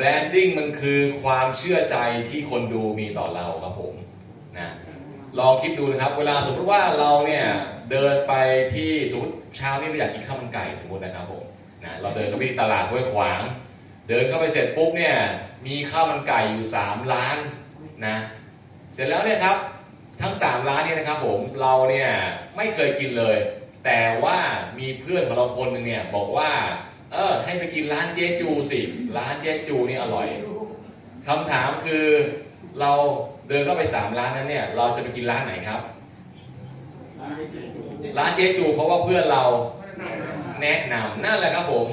แบรนดิ้งมันคือความเชื่อใจที่คนดูมีต่อเราครับผมนะลองคิดดูนะครับ เวลาสมมติว่าเราเนี่ยเดินไปที่สมมติเช้านี้เราอยากกินข้าวมันไก่สมมตินะครับผมนะเราเดินเข้าไปตลาดห้วยขวาง เดินเข้าไปเสร็จปุ๊บเนี่ยมีข้าวมันไก่อยู่ 3 ร้านนะเสร็จแล้วเนี่ยครับทั้ง 3 ร้านเนี่ยนะครับผมเราเนี่ยไม่เคยกินเลย แต่ว่ามีเพื่อนของเราคนหนึ่งเนี่ยบอกว่า เออ ให้ไปกินร้านเจจูสิ ร้านเจจูนี่อร่อยคำถามคือเราเดินเข้าไป3ร้านนั้นเนี่ย เราจะไปกินร้านไหนครับ ร้านเจจู เพราะว่าเพื่อนเราแนะนำนั่นแหละครับผม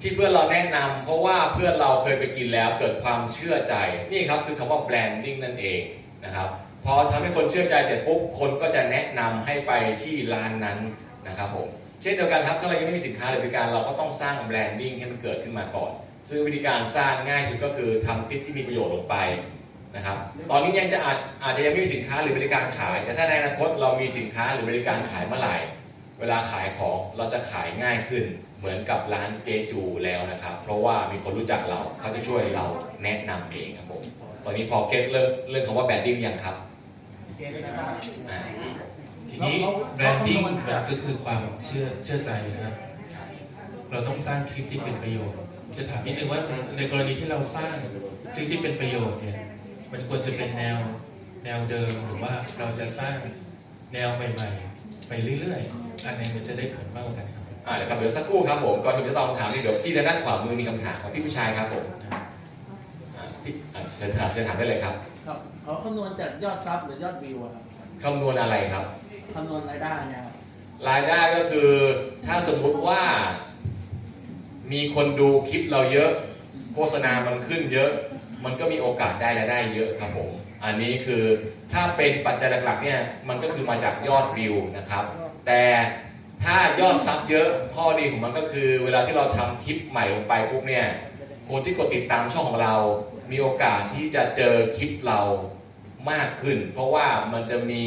ที่เพื่อนเราแนะนำเพราะว่าเพื่อนเราเคยไปกินแล้วเกิดความเชื่อใจ นี่ครับคือคำว่าแบรนดิ้งนั่นเองนะครับพอทำให้คนเชื่อใจเสร็จปุ๊บคนก็จะแนะนำให้ไปที่ร้านนั้นนะครับผม เช่นเดียวกันครับถ้าเรายังไม่มีสินค้าหรือบริการเราก็ต้องสร้างแบรนดิ้งให้มันเกิดขึ้นมาก่อน ซึ่งวิธีการสร้างง่ายสุดก็คือทำคลิปที่มีประโยชน์ลงไปนะครับ ตอนนี้ยังจะอาจอาจจะยังไม่มีสินค้าหรือบริการขาย แต่ถ้าในอนาคตเรามีสินค้าหรือบริการขายเมื่อไหร่ เวลาขายของเราจะขายง่ายขึ้น เหมือนกับร้านเจจูแล้วนะครับ เพราะว่ามีคนรู้จักเราเขาจะช่วยเราแนะนำเองครับผม ตอนนี้พอเก็ตเรื่องเรื่องคำว่าแบรนดิ้งยังครับอ่า ทีนี้แบรนดิ้งมันก็คือความเชื่อเชื่อใจนะครับ เราต้องสร้างคลิปที่เป็นประโยชน์ จะถามนิดนึงว่าในกรณีที่เราสร้างคลิปที่เป็นประโยชน์เนี่ย มันควรจะเป็นแนวแนวเดิมหรือว่าเราจะสร้างแนวใหม่ ๆ ไปเรื่อยๆ อันไหนมันจะได้ผลมากกว่ากันครับอ่าเดี๋ยวครับเดี๋ยวสักครู่ครับผมก่อนที่ผมจะตอบคำถามนี่เดี๋ยวพี่ทางด้านขวามือมีคำถามครับพี่ผู้ชายครับผมอ่าพี่อ่าเชิญถามเชิญถามได้เลยครับครับเขาคำนวณจากยอดซับหรือยอดวิวอะครับ คำนวณอะไรครับ คำนวณรายได้เนี่ยครับรายได้ก็คือถ้าสมมุติว่า มีคนดูคลิปเราเยอะ โฆษณามันขึ้นเยอะ มันก็มีโอกาสได้รายได้เยอะครับผมอันนี้คือถ้าเป็นปัจจัยหลักๆเนี่ยมันก็คือมาจากยอดวิวนะครับ แต่ถ้ายอดซับเยอะข้อดีของมันก็คือ เวลาที่เราทำคลิปใหม่ลงไปปุ๊บเนี่ยคนที่กดติดตามช่องของเรา มีโอกาสที่จะเจอคลิปเรา มากขึ้น เพราะว่ามันจะมี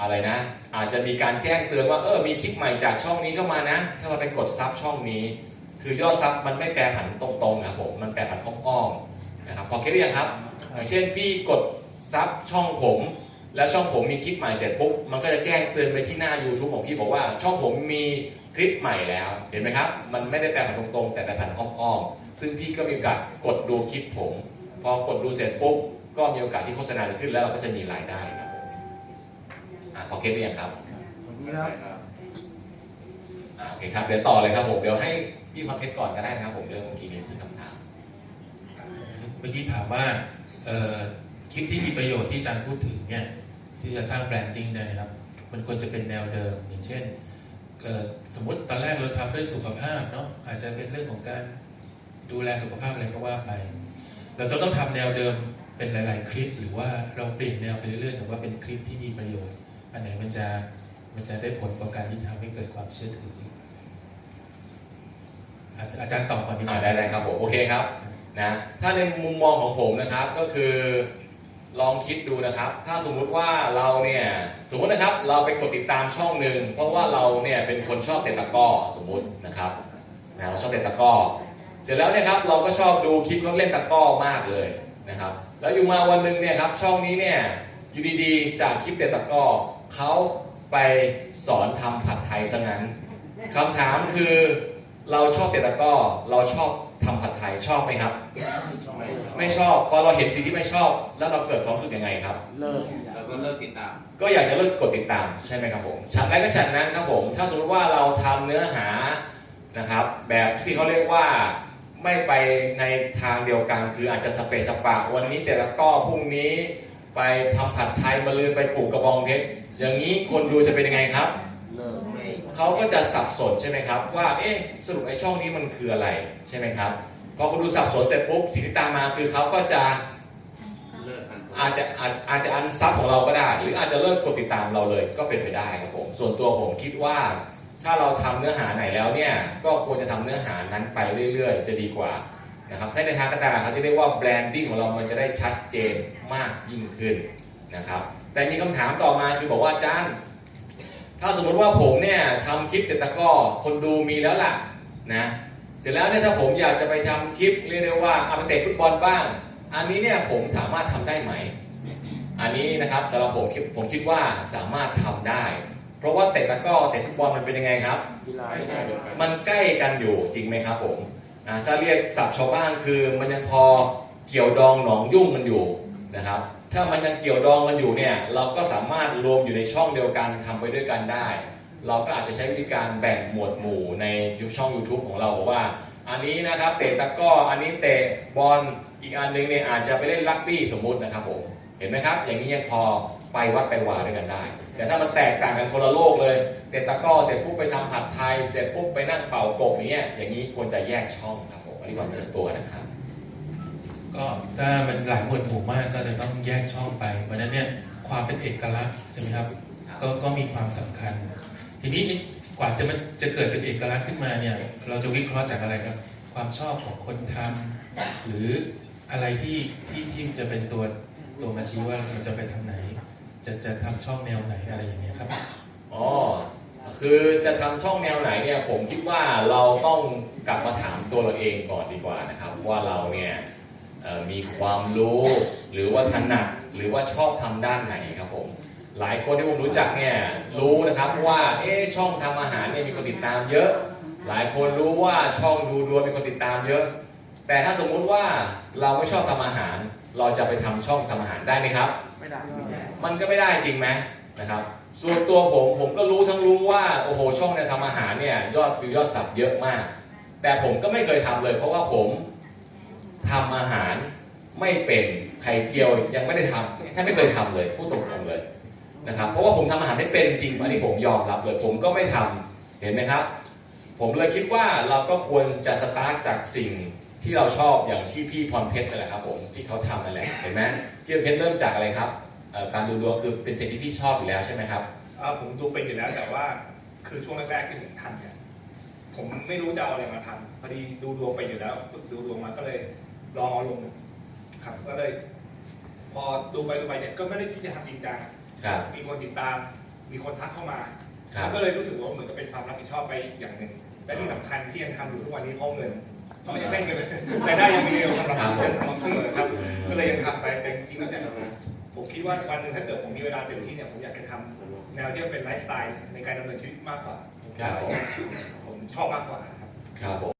อะไรนะ อาจจะมีการแจ้งเตือนว่าเออมีคลิปใหม่จากช่องนี้เข้ามานะ ถ้าเราไปกดซับช่องนี้ คือยอดซับมันไม่แปรผันตรงๆครับผมมันแปรผันอ้อมๆนะครับพอเก็ตหรือยังครับอย่างเช่นพี่กดซับช่องผม แล้วช่องผมมีคลิปใหม่เสร็จปุ๊บมันก็จะแจ้งเตือนไปที่หน้า YouTube ของพี่บอกว่าช่องผมมีคลิปใหม่แล้วเห็นไหมครับ มันไม่ได้แปรผันตรงๆ แต่แปรผันอ้อมๆซึ่งพี่ก็มีโอกาสกดดูคลิปผม พอกดดูเสร็จปุ๊บ ก็มีโอกาสที่โฆษณาจะขึ้นแล้วเราก็จะมีรายได้ครับผมอะพอเก็ตหรือยังครับอ่าโอเคครับเดี๋ยวต่อเลยครับผมเดี๋ยวให้พี่ความเพชรก่อนก็ได้นะครับผมเรื่องเมื่อกี้นี้ที่คำถามเมื่อกี้ถามว่าเอ่อคลิปที่มีประโยชน์ที่อาจารย์พูดถึงเนี่ยที่จะสร้างแบรนดิ้งได้นะครับ มันควรจะเป็นแนวเดิม อย่างเช่นเอ่อสมมติตอนแรกเราทำเรื่องสุขภาพเนาะอาจจะเป็นเรื่องของการดูแลสุขภาพอะไรก็ว่าไป เราจะต้องทำแนวเดิม เป็นหลาย ๆ คลิป หรือว่าเราเปลี่ยนแนวไปเรื่อย ๆ แต่ว่าเป็นคลิปที่มีประโยชน์ อันไหนมันจะมันจะได้ผลกว่าการที่ทำให้เกิดความเชื่อถือ อาจารย์ตอบก่อนดีกอ่าว่าได้ได้ครับผมโอเคครับนะถ้าในมุมมองของผมนะครับก็คือลองคิดดูนะครับ ถ้าสมมุติว่าเราเนี่ยสมมตินะครับเราไปกดติดตามช่องหนึ่งเพราะว่าเราเนี่ยเป็นคนชอบเตะตะก้อสมมุตินะครับนะเราชอบเตะตะก้อเสร็จแล้วเนี่ยครับเราก็ชอบดูคลิปเขาเล่นตะก้อมากเลยนะครับ แล้วอยู่มาวันหนึ่งเนี่ยครับช่องนี้เนี่ยอยู่ดีๆ จากคลิปเตะตะกร้อเขาไปสอนทำผัดไทยซะงั้นคำถามคือเราชอบเตะตะกร้อเราชอบทำผัดไทยชอบไหมครับ ไม่ชอบพอเราเห็นสิ่งที่ไม่ชอบ แล้วเราเกิดความรู้สึกยังไงครับเลิกเราก็เลิกติดตาม ก็อยากจะเลิกกดติดตามใช่ไหมครับผมฉันและก็ฉันนั้นครับผม ถ้าสมมติว่าเราทำเนื้อหานะครับ แบบที่เขาเรียกว่า ไม่ไปในทางเดียวกัน คืออาจจะสเปซสปะวันนี้แต่ละก็พรุ่งนี้ไปทำผัดไทยมาลืนไปปลูกกระบองเพชรอย่างนี้คนดูจะเป็นยังไงครับเลิกไม่เขาก็จะสับสนใช่ไหมครับ ว่าเอ๊ะสรุปไอ้ช่องนี้มันคืออะไรใช่ไหมครับพอคุณดูสับสนเสร็จปุ๊บสิ่งที่ตามมาคือเขาก็จะเลิกกันอาจจะอาจอาจจะอันซับของเราก็ได้ หรืออาจจะเลิกกดติดตามเราเลยก็เป็นไปได้ครับผมส่วนตัวผมคิดว่า ถ้าเราทำเนื้อหาไหนแล้วเนี่ยก็ควรจะทำเนื้อหานั้นไปเรื่อย ๆ จะดีกว่านะครับถ้าในทางการตลาดเขาจะเรียกว่าแบรนดิ้งของเรามันจะได้ชัดเจนมากยิ่งขึ้นนะครับแต่มีคำถามต่อมาคือบอกว่าอาจารย์ถ้าสมมติว่าผมเนี่ยทำคลิปเตะตะก้อคนดูมีแล้วล่ะนะเสร็จแล้วเนี่ยถ้าผมอยากจะไปทำคลิปเรียกได้ว่าเอาไปเตะฟุตบอลบ้าง อันนี้เนี่ยผมสามารถทำได้ไหม อันนี้นะครับสำหรับผมผมคิดว่าสามารถทำได้ เพราะว่าเตะตะกร้อเตะฟุตบอลมันเป็นยังไงครับ กีฬาไม่ได้เดียวกันมันใกล้กันอยู่จริงไหมครับผมอ่าจะเรียกศัพท์ชาวบ้านคือมันยังพอเกี่ยวดองหนองยุ่งกันอยู่นะครับ ถ้ามันยังเกี่ยวดองกันอยู่เนี่ยเราก็สามารถรวมอยู่ในช่องเดียวกันทำไปด้วยกันได้ เราก็อาจจะใช้วิธีการแบ่งหมวดหมู่ในช่อง YouTube ของเราบอกว่า อันนี้นะครับเตะตะกร้ออันนี้เตะบอลอีกอันนึงเนี่ยอาจจะไปเล่นรักบี้สมมุตินะครับผมเห็นไหมครับ อย่างนี้ยังพอ ไปวัดไปวาด้วยกันได้ แต่ถ้ามันแตกต่างกันคนละโลกเลยเตะตะก้อเสร็จปุ๊บไปทำผัดไทย เสร็จปุ๊บไปนั่งเป่ากบอย่างเงี้ยอย่างนี้ควรจะแยกช่องครับผมอันนี้ความส่วนตัวนะครับ ก็ถ้ามันหลายหมวดหมู่มากก็จะต้องแยกช่องไปเพราะฉะนั้นเนี่ยความเป็นเอกลักษณ์ใช่ไหมครับก็ก็มีความสำคัญ ทีนี้กว่าจะมันจะเกิดเป็นเอกลักษณ์ขึ้นมาเนี่ยเราจะวิเคราะห์จากอะไรครับ ความชอบของคนทำหรืออะไรที่ที่ที่จะเป็นตัวตัวมาชี้ว่าเราจะไปทางไหน จะจะทำช่องแนวไหนอะไรอย่างเงี้ยครับอ๋อคือจะทำช่องแนวไหนเนี่ยผมคิดว่าเราต้องกลับมาถามตัวเราเองก่อนดีกว่านะครับ ว่าเราเนี่ยมีความรู้หรือว่าถนัดหรือว่าชอบทำด้านไหนครับผมหลายคนที่ผมรู้จักเนี่ยรู้นะครับว่าเอ๊ช่องทำอาหารเนี่ยมีคนติดตามเยอะ หลายคนรู้ว่าช่องดูดวงมีคนติดตามเยอะ แต่ถ้าสมมุติว่าเราไม่ชอบทำอาหาร เราจะไปทำช่องทำอาหารได้ไหมครับ ไม่ได้มันก็ไม่ได้จริงไหมนะครับ ส่วนตัวผมผมก็รู้ทั้งรู้ว่าโอ้โหช่องเนี่ยทำอาหารเนี่ยยอดวิวยอดสับเยอะมาก แต่ผมก็ไม่เคยทำเลย เพราะว่าผมทำอาหารไม่เป็นไข่เจียวยังไม่ได้ทำแทบไม่เคยทำเลยพูดตรงๆเลยนะครับเพราะว่าผมทำอาหารไม่เป็นจริงอันนี้ผมยอมรับเลยผมก็ไม่ทำเห็นไหมครับ ผมเลยคิดว่าเราก็ควรจะสตาร์ทจากสิ่ง ที่เราชอบอย่างที่พี่พรเพชรนั่นแหละครับผมที่เขาทำนั่นแหละเห็นไหมพี่พรเพชรเริ่มจากอะไรครับเอ่อการดูดวงคือเป็นสิ่งที่พี่ชอบอยู่แล้วใช่ไหมครับเอ่อผมดูเป็นอยู่แล้วแต่ว่าคือช่วงแรกๆที่ผมทำเนี่ยผมไม่รู้จะเอาอะไรมาทำพอดีดูดวงไปอยู่แล้วดูดวงมาก็เลยลองเอาลงครับ ก็เลย พอดูไปดูไปเนี่ยก็ไม่ได้คิดจะทำจริงจังครับมีคนติดตาม มีคนทักเข้ามาครับก็เลยรู้สึกว่าเหมือนกับเป็นความรับผิดชอบไปอย่างหนึ่งและที่สำคัญที่ยังทำอยู่ทุกวันนี้เพราะเงิน ก็ยังได้เงินรายได้ยังมีอยู่สำหรับครับผมการทำช่วงเลยครับก็เลยยังทำไปแต่จริงๆแล้วเนี่ยผมคิดว่าวันหนึ่งถ้าเกิดผมมีเวลาเต็มที่เนี่ยผมอยากจะทำแนวที่มันเป็นไลฟ์สไตล์ในการดำเนินชีวิตมากกว่าครับผมผมชอบมากกว่านะครับครับผม